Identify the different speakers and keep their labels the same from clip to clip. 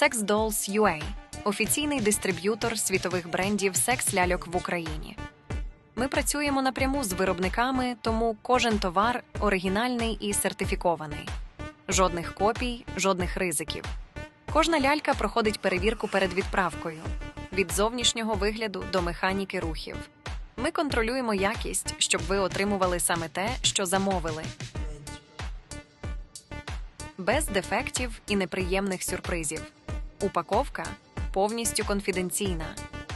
Speaker 1: Sex Dolls UA – офіційний дистриб'ютор світових брендів секс-ляльок в Україні. Ми працюємо напряму з виробниками, тому кожен товар оригінальний і сертифікований. Жодних копій, жодних ризиків. Кожна лялька проходить перевірку перед відправкою від зовнішнього вигляду до механіки рухів. Ми контролюємо якість, щоб ви отримували саме те, що замовили. Без дефектів і неприємних сюрпризів. Упаковка повністю конфіденційна,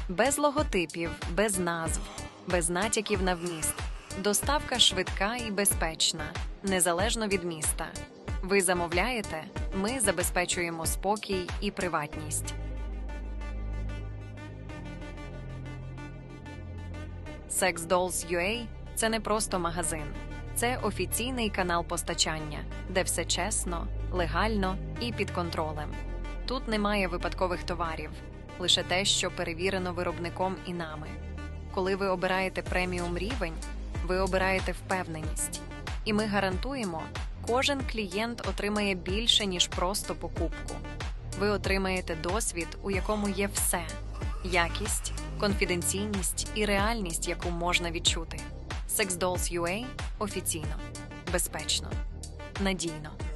Speaker 1: без логотипів, без назв, без натяків на вміст. Доставка швидка і безпечна, незалежно від міста. Ви замовляєте, ми забезпечуємо спокій і приватність. Sex Dolls UA – це не просто магазин, це офіційний канал постачання, де все чесно, легально і під контролем. Тут немає випадкових товарів, лише те, що перевірено виробником і нами. Коли ви обираєте преміум рівень, ви обираєте впевненість. І ми гарантуємо, кожен клієнт отримає більше, ніж просто покупку. Ви отримаєте досвід, у якому є все: якість, конфіденційність і реальність, яку можна відчути. Sex Dolls – офіційно, безпечно, надійно.